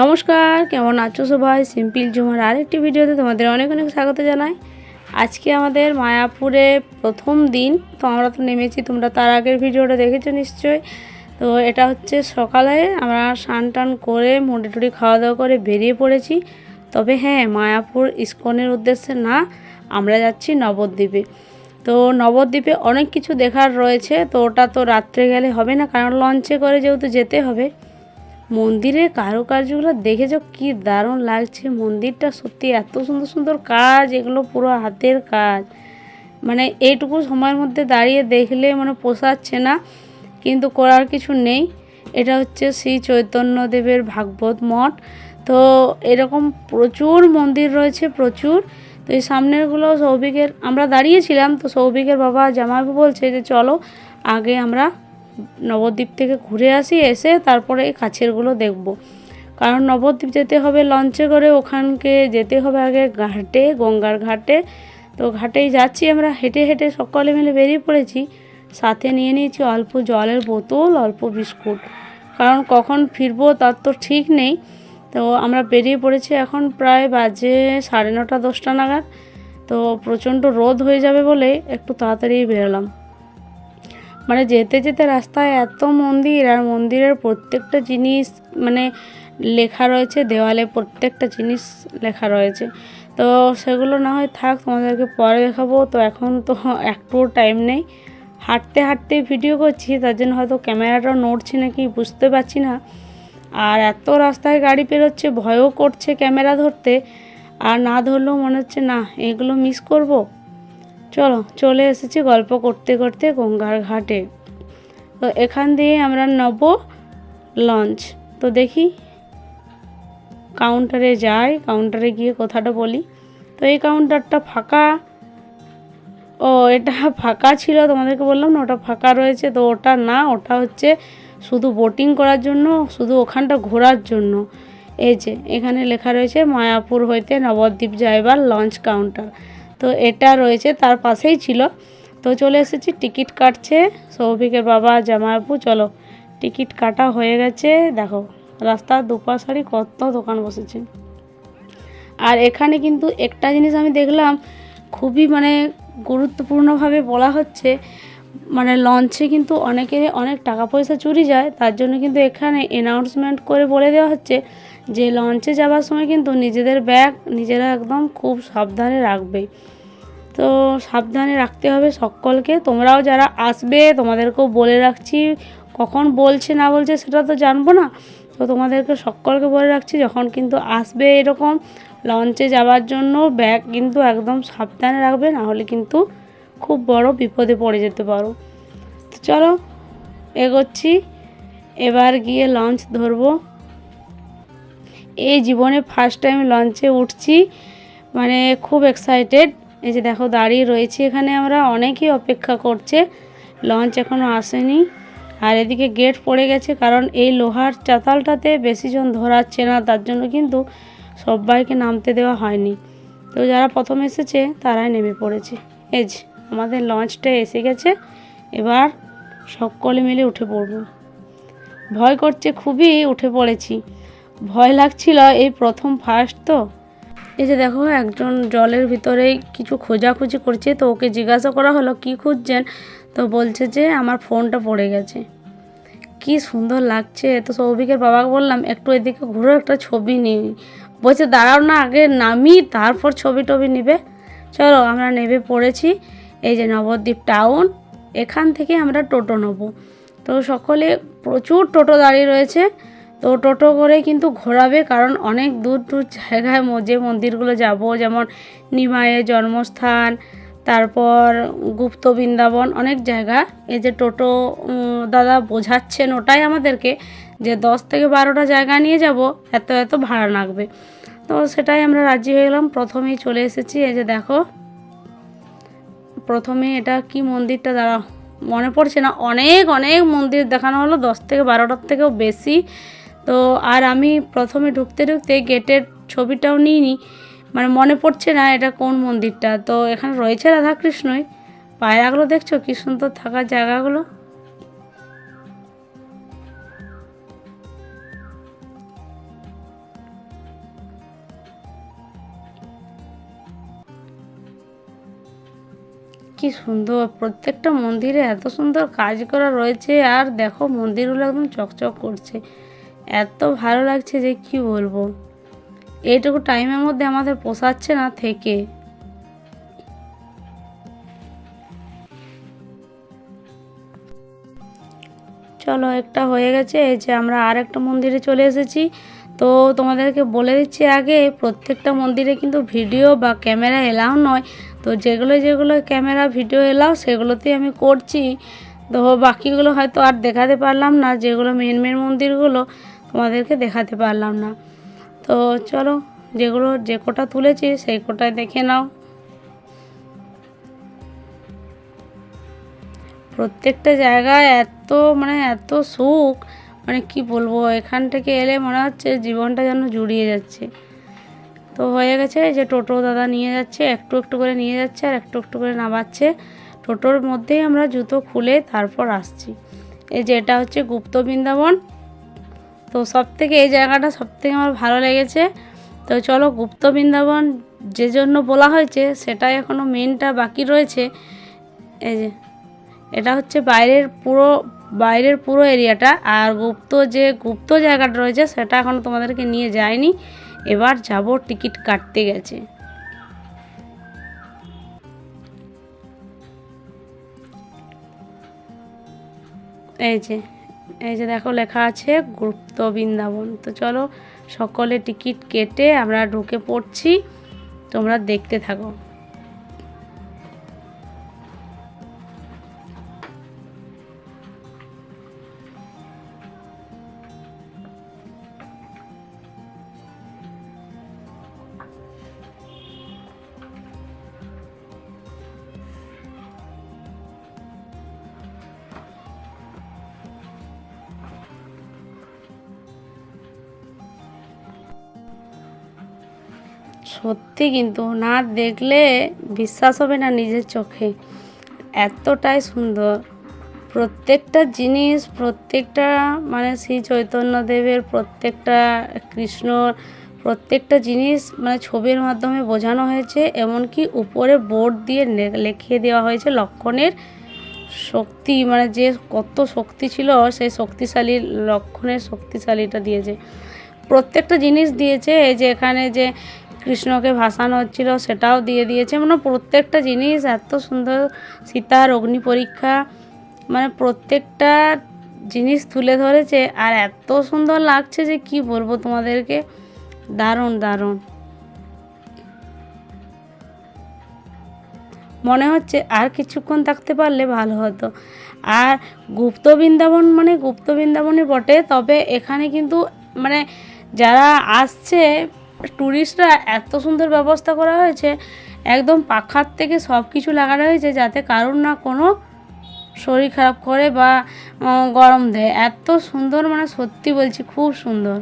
নমস্কার, কেমন আছো সবাই? সিম্পল জুমার আরেকটি ভিডিওতে তোমাদের অনেক অনেক স্বাগত জানাই। আজকে আমাদের মায়াপুরে প্রথম দিন, তো আমরা তো নেমেছি, তোমরা তার আগের ভিডিওটা দেখেছ নিশ্চয়ই। তো এটা হচ্ছে সকালে আমরা স্নান টান করে, মুড়ি টুড়ি খাওয়া দাওয়া করে বেরিয়ে পড়েছি। তবে হ্যাঁ মায়াপুর ইস্কনের উদ্দেশ্যে না, আমরা যাচ্ছি নবদ্বীপে। তো নবদ্বীপে অনেক কিছু দেখার রয়েছে, তো ওটা তো রাত্রে গেলে হবে না, কারণ লঞ্চে করে যেহেতু যেতে হবে। মন্দিরের কারুকার্যগুলো দেখেছ কি দারুণ লাগছে। মন্দিরটা সত্যি এত সুন্দর সুন্দর কাজ, এগুলো পুরো হাতের কাজ। মানে এইটুকু সময়ের মধ্যে দাঁড়িয়ে দেখলে মানে পোষাচ্ছে না, কিন্তু করার কিছু নেই। এটা হচ্ছে শ্রী চৈতন্যদেবের ভাগবত মঠ। তো এরকম প্রচুর মন্দির রয়েছে, প্রচুর। তো এই সামনেরগুলো সৌভিকের, আমরা দাঁড়িয়েছিলাম, তো সৌভিকের বাবা জামাইবাবু বলছে যে চলো, আগে আমরা নবদ্বীপ থেকে ঘুরে আসি, এসে তারপরে এই কাছেরগুলো দেখব। কারণ নবদ্বীপ যেতে হবে লঞ্চে করে, ওখানকে যেতে হবে আগে ঘাটে, গঙ্গার ঘাটে। তো ঘাটেই যাচ্ছি আমরা, হেঁটে হেঁটে সকলে মিলে বেরিয়ে পড়েছি। সাথে নিয়ে নিয়েছি অল্প জলের বোতল, অল্প বিস্কুট। কারণ কখন ফিরবো তার তো ঠিক নেই। তো আমরা বেরিয়ে পড়েছি এখন প্রায় বাজে সাড়ে নটা, দশটা নাগাদ। তো প্রচণ্ড রোদ হয়ে যাবে বলে একটু তাড়াতাড়ি বেরোলাম। মানে যেতে যেতে রাস্তায় এত মন্দির আর মন্দিরের প্রত্যেকটা জিনিস মানে লেখা রয়েছে, দেওয়ালে প্রত্যেকটা জিনিস লেখা রয়েছে। তো সেগুলো না হয় থাক, তোমাদেরকে পরে দেখাবো। তো এখন তো একটুও টাইম নেই। হাঁটতে হাঁটতে ভিডিও করছি, তার জন্য হয়তো ক্যামেরাটাও নড়ছে নাকি বুঝতে পারছি না। আর এত রাস্তায় গাড়ি পেরোচ্ছে, ভয়ও করছে ক্যামেরা ধরতে। আর না ধরলেও মনে হচ্ছে, না, এগুলো মিস করব। চলো, চলে এসেছি গল্প করতে করতে গঙ্গার ঘাটে। তো এখান দিয়ে আমরা নেব লঞ্চ তো দেখি কাউন্টারে যাই কাউন্টারে গিয়ে কথাটা বলি। তো এই কাউন্টারটা ফাঁকা। ও, এটা ফাঁকা ছিল, তোমাদেরকে বললাম না, ওটা ফাঁকা রয়েছে। তো ওটা না, ওটা হচ্ছে শুধু বোটিং করার জন্য, শুধু ওখানটা ঘোরার জন্য। এই যে, এখানে লেখা রয়েছে, মায়াপুর হইতে নবদ্বীপ যাইবার লঞ্চ কাউন্টার তো এটা রয়েছে, তার পাশেই ছিল। তো চলে এসেছি, টিকিট কাটছে। সৌভিকের বাবা, জামাইবাবু, চলো। টিকিট কাটা হয়ে গেছে, দেখো, রাস্তার দুপাশারি কত দোকান বসেছে। আর এখানে কিন্তু একটা জিনিস আমি দেখলাম, খুবই মানে গুরুত্বপূর্ণভাবে বলা হচ্ছে মানে লঞ্চে কিন্তু অনেকে অনেক টাকা পয়সা চুরি যায়, তার জন্য কিন্তু এখানে অ্যানাউন্সমেন্ট করে বলে দেওয়া হচ্ছে যে লঞ্চে যাওয়ার সময় কিন্তু নিজেদের ব্যাগ নিজেরা একদম খুব সাবধানে রাখবে। তো সাবধানে রাখতে হবে সকলকে। তোমরাও যারা আসবে, তোমাদেরকেও বলে রাখছি, কখন বলছে না বলছে সেটা তো জানব না। তো তোমাদেরকে সকলকে বলে রাখছি, যখন কিন্তু আসবে এরকম লঞ্চে যাওয়ার জন্য ব্যাগ কিন্তু একদম সাবধানে রাখবে, না হলে কিন্তু খুব বড় বিপদে পড়ে যেতে পারো। তো চলো, এগোচ্ছি। এবার গিয়ে লঞ্চ ধরবো। এই জীবনে ফার্স্ট টাইম লঞ্চে উঠছি মানে খুব এক্সাইটেড এই যে দেখো, দাঁড়িয়ে রয়েছি এখানে আমরা, অনেকেই অপেক্ষা করছে লঞ্চ এখনও আসেনি। আর এদিকে গেট পড়ে গেছে, কারণ এই লোহার চাতালটাতে বেশিজন ধরাচ্ছে না, তার জন্য কিন্তু সবাইকে নামতে দেওয়া হয়নি। তো যারা প্রথম এসেছে, তারাই নেমে পড়েছে। যে, আমাদের লঞ্চটা এসে গেছে, এবার সকলে মিলে উঠে পড়ব। ভয় করছে, খুবই উঠে পড়েছি। ভয় লাগছিল, এই প্রথম ফার্স্ট তো? এই যে দেখো, একজন জলের ভিতরে কিছু খোঁজাখুঁজি করছে, তো ওকে জিজ্ঞাসা করা হলো, কি খুঁজছেন? তো বলছে যে, আমার ফোনটা পড়ে গেছে। কি সুন্দর লাগছে। তো সৌভিকের বাবাকে বললাম, একটু এদিকে ঘুরে, একটা ছবি নিই। বলছে, দাঁড়াও না, আগে নামি, তারপর ছবি টবি নিবে। চলো, আমরা নেবে পড়েছি, এই যে নবদ্বীপ টাউন এখান থেকে আমরা টোটো নেব। তো সকলে প্রচুর টোটো দাঁড়িয়ে রয়েছে। তো টোটো করে কিন্তু ঘোরাবে, কারণ অনেক দূর দূর জায়গায় যে মন্দিরগুলো যাব, যেমন নিমাইয়ের জন্মস্থান, তারপর গুপ্ত বৃন্দাবন, অনেক জায়গা। এই যে টোটো দাদা বোঝাচ্ছেন ওটাই আমাদেরকে যে দশ থেকে বারোটা জায়গা নিয়ে যাব, এত এত ভাড়া লাগবে। তো সেটাই আমরা রাজি হয়ে গেলাম। প্রথমেই চলে এসেছি, এই যে দেখো। প্রথমে এটা কি মন্দিরটা, দাঁড়াও, মনে পড়ছে না। অনেক অনেক মন্দির দেখানো হলো, দশ থেকে বারোটার থেকেও বেশি। তো আর আমি প্রথমে ঢুকতে ঢুকতে গেটের ছবিটাও নিইনি। মানে মনে পড়ছে না এটা কোন মন্দিরটা। তো এখানে রয়েছে রাধাকৃষ্ণই। পায়রাগুলো দেখছ? কি সুন্দর থাকার জায়গাগুলো। কি সুন্দর। প্রত্যেকটা মন্দিরে এত সুন্দর কাজ করা রয়েছে। আর দেখো মন্দিরগুলো একদম চকচক করছে। এত ভালো লাগছে যে কি বলব? এইটুকু টাইমের মধ্যে আমাদের পোষাচ্ছে না থেকে। চলো, একটা হয়ে গেছে যে আমরা আর একটা মন্দিরে চলে এসেছি। তো তোমাদেরকে বলে দিচ্ছি আগে, প্রত্যেকটা মন্দিরে কিন্তু ভিডিও বা ক্যামেরা এলাও নয়। তো যেগুলো যেগুলো ক্যামেরা ভিডিও এলাও, সেগুলোতেই আমি করছি। তো বাকিগুলো হয়তো আর দেখাতে পারলাম না, যেগুলো মেন মেন মন্দিরগুলো তোমাদেরকে দেখাতে পারলাম না। তো চলো, যেগুলো, যে কোটা তুলেছি সেই কোটায় দেখে নাও। প্রত্যেকটা জায়গায় এত মানে এত সুখ মানে কি বলব, এখান থেকে এলে মনে হচ্ছে জীবনটা যেন জুড়িয়ে যাচ্ছে। তো হয়ে গেছে যে টোটো দাদা নিয়ে যাচ্ছে, একটু একটু করে নিয়ে যাচ্ছে আর একটু একটু করে নামাচ্ছে। টোটোর মধ্যেই আমরা জুতো খুলে তারপর আসছি। এই যে এটা হচ্ছে গুপ্ত বৃন্দাবন। তো সব থেকে এই জায়গাটা সব থেকে আমার ভালো লেগেছে। তো চলো গুপ্ত বৃন্দাবন যে জন্য বলা হয়েছে, সেটাই এখনও মেনটা বাকি রয়েছে। এই যে, এটা হচ্ছে বাইরের পুরো বাইরের পুরো এরিয়াটা। আর গুপ্ত যে গুপ্ত জায়গাটা রয়েছে, সেটা এখনও তোমাদেরকে নিয়ে যায়নি। এবার যাব টিকিট কাটতে গেছে। এই যে এই যে দেখো লেখা আছে গুপ্ত বৃন্দাবন। তো চলো সকলে টিকিট কেটে আমরা ঢুকে পড়ছি, তোমরা দেখতে থাকো। সত্যি কিন্তু না দেখলে বিশ্বাস হবে না নিজের চোখে। এতটাই সুন্দর। প্রত্যেকটা জিনিস, প্রত্যেকটা মানে শ্রী চৈতন্যদেবের প্রত্যেকটা কৃষ্ণর প্রত্যেকটা জিনিস মানে ছবির মাধ্যমে বোঝানো হয়েছে, এমনকি উপরে বোর্ড দিয়ে লিখিয়ে দেওয়া হয়েছে লক্ষণের শক্তি মানে যে কত শক্তি ছিল, সেই শক্তিশালী, লক্ষণের শক্তিশালীটা দিয়েছে। প্রত্যেকটা জিনিস দিয়েছে, এই যে এখানে যে কৃষ্ণকে ভাসানো হচ্ছিল, সেটাও দিয়ে দিয়েছে। মানে প্রত্যেকটা জিনিস এত সুন্দর, সীতার অগ্নি পরীক্ষা মানে প্রত্যেকটা জিনিস তুলে ধরেছে, আর এত সুন্দর লাগছে যে কি বলব তোমাদেরকে? দারুণ দারুণ। মনে হচ্ছে আর কিছুক্ষণ থাকতে পারলে ভালো হতো। আর গুপ্ত বৃন্দাবন মানে গুপ্ত বৃন্দাবনই বটে, তবে এখানে কিন্তু মানে যারা আসছে ট্যুরিস্টরা এত সুন্দর ব্যবস্থা করা হয়েছে, একদম পাখার থেকে সব কিছু লাগানো হয়েছে যাতে কারোর না কোনো শরীর খারাপ করে বা গরম দেয়। এত সুন্দর মানে সত্যি বলছি, খুব সুন্দর।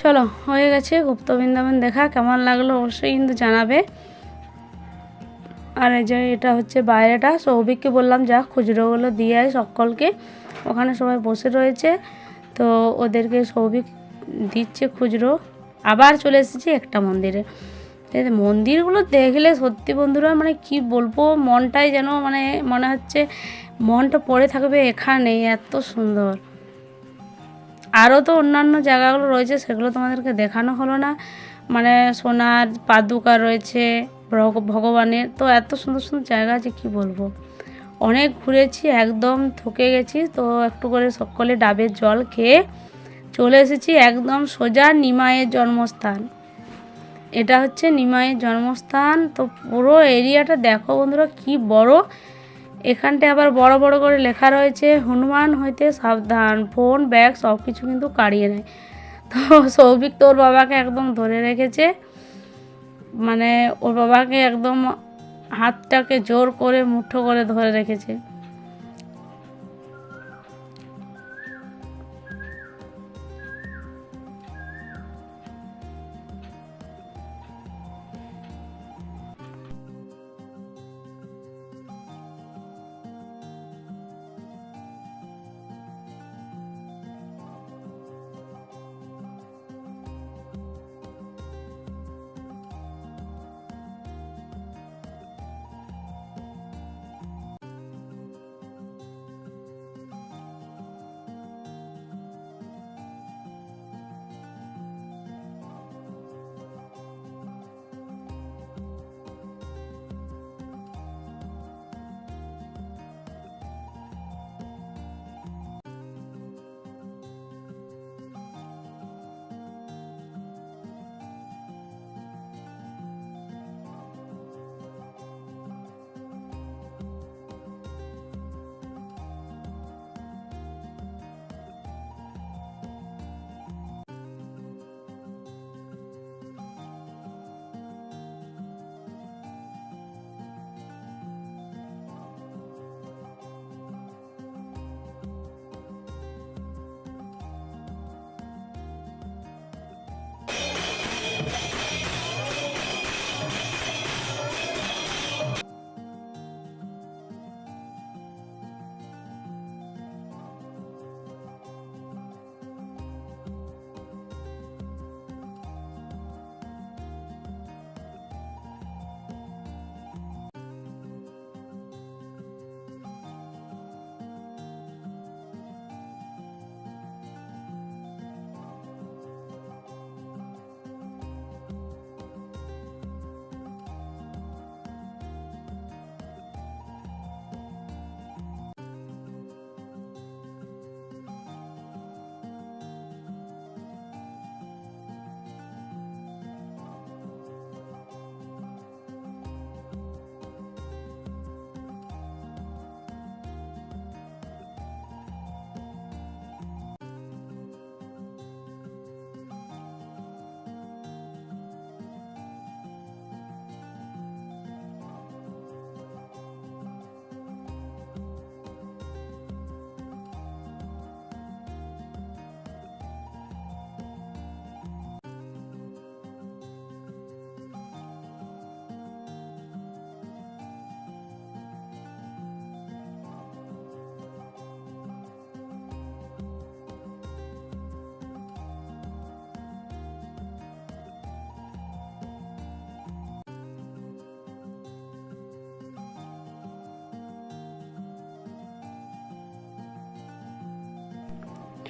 চলো, হয়ে গেছে, গুপ্ত বৃন্দাবন দেখা, কেমন লাগল অবশ্যই কিন্তু জানাবে। আর এই যে এটা হচ্ছে বাইরেটা সৌভিককে বললাম, যা খুচরোগুলো দিয়ে আয় সকলকে। ওখানে সবাই বসে রয়েছে, তো ওদেরকে সৌভিক দিচ্ছে খুচরো। আবার চলে এসেছি একটা মন্দিরে। মন্দিরগুলো দেখলে সত্যি বন্ধুরা মানে কি বলব, মনটাই যেন মানে মনে হচ্ছে মনটা পড়ে থাকবে এখানে এত সুন্দর। আরও তো অন্যান্য জায়গাগুলো রয়েছে, সেগুলো তোমাদেরকে দেখানো হলো না। মানে সোনার পাদুকা রয়েছে, ভগ- ভগবানের। তো এত সুন্দর সুন্দর জায়গা আছে, কি বলব? অনেক ঘুরেছি, একদম থকে গেছি। তো একটু করে সকলে ডাবের জল খেয়ে চলে এসেছি, একদম সোজা নিমাইয়ের জন্মস্থান। এটা হচ্ছে নিমাইয়ের জন্মস্থান। তো পুরো এরিয়াটা দেখো বন্ধুরা, কি বড়। এখানটায় আবার বড় বড় করে লেখা রয়েছে, হনুমান হইতে সাবধান ফোন ব্যাগ সব কিছু কিন্তু কাড়িয়ে নেয়। তো সৌভিক তো ওর বাবাকে একদম ধরে রেখেছে। মানে ওর বাবাকে একদম হাতটাকে জোর করে মুঠো করে ধরে রেখেছে।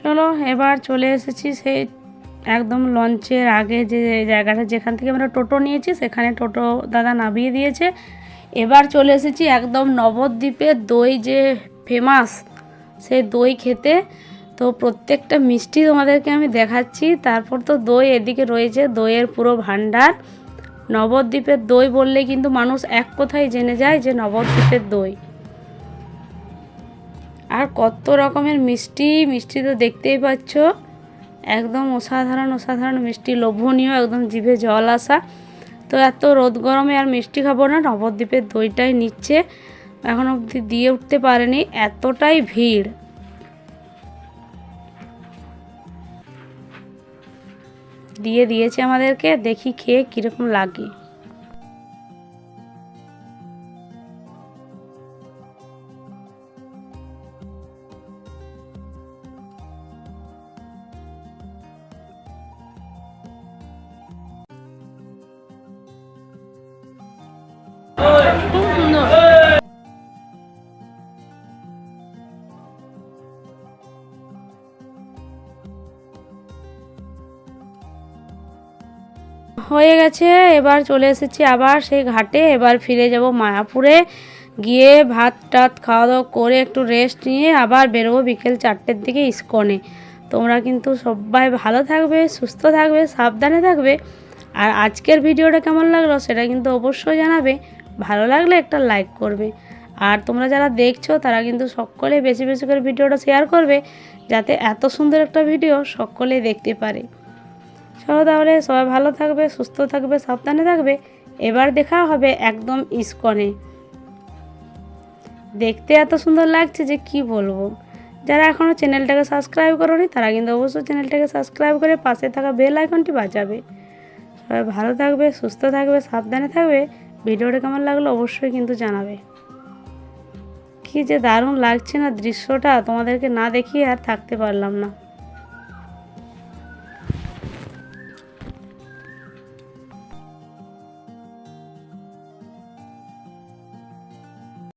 চলো, এবার চলে এসেছি সেই একদম লঞ্চের আগে যে জায়গাটা, যেখান থেকে আমরা টোটো নিয়েছি, সেখানে টোটো দাদা নামিয়ে দিয়েছে। এবার চলে এসেছি একদম নবদ্বীপের দই যে ফেমাস সেই দই খেতে। তো প্রত্যেকটা মিষ্টি তোমাদেরকে আমি দেখাচ্ছি। তারপর তো দই, এদিকে রয়েছে দইয়ের পুরো ভাণ্ডার। নবদ্বীপের দই বললে কিন্তু মানুষ এক কথায় জেনে যায় যে নবদ্বীপের দই। আর কত রকমের মিষ্টি মিষ্টি তো দেখতেই পাচ্ছ। একদম অসাধারণ অসাধারণ মিষ্টি, লোভনীয়, একদম জিভে জল আসা। তো এত রোদ গরমে আর মিষ্টি খাব না, নবদ্বীপের দইটাই নিচ্ছে। এখন অবধি দিয়ে উঠতে পারেনি, এতটাই ভিড়। দিয়ে দিয়েছে আমাদেরকে, দেখি খেয়ে কীরকম লাগে। হয়ে গেছে, এবার চলে এসেছি আবার সেই ঘাটে, এবার ফিরে যাব মায়াপুরে। গিয়ে ভাত টাত খাওয়া দাওয়া করে একটু রেস্ট নিয়ে আবার বেরোবো বিকেল চারটের দিকে ইস্কনে। তোমরা কিন্তু সবাই ভালো থাকবে, সুস্থ থাকবে, সাবধানে থাকবে। আর আজকের ভিডিওটা কেমন লাগল সেটা কিন্তু অবশ্যই জানাবে। ভালো লাগলে একটা লাইক করবে। আর তোমরা যারা দেখছ তারা কিন্তু সকলে বেশি বেশি করে ভিডিওটা শেয়ার করবে, যাতে এত সুন্দর একটা ভিডিও সকলে দেখতে পারে। চলো তাহলে, সবাই ভালো থাকবে, সুস্থ থাকবে, সাবধানে থাকবে। এবার দেখা হবে একদম ইস্কনে। দেখতে এত সুন্দর লাগছে যে কি বলব। যারা এখনও চ্যানেলটাকে সাবস্ক্রাইব করোনি, তারা কিন্তু অবশ্যই চ্যানেলটাকে সাবস্ক্রাইব করে পাশে থাকা বেল আইকনটি বাজাবে। সবাই ভালো থাকবে, সুস্থ থাকবে, সাবধানে থাকবে। ভিডিওটা কেমন লাগল অবশ্যই কিন্তু জানাবে। কি যে দারুণ লাগছে না দৃশ্যটা, তোমাদেরকে না দেখিয়ে আর থাকতে পারলাম না।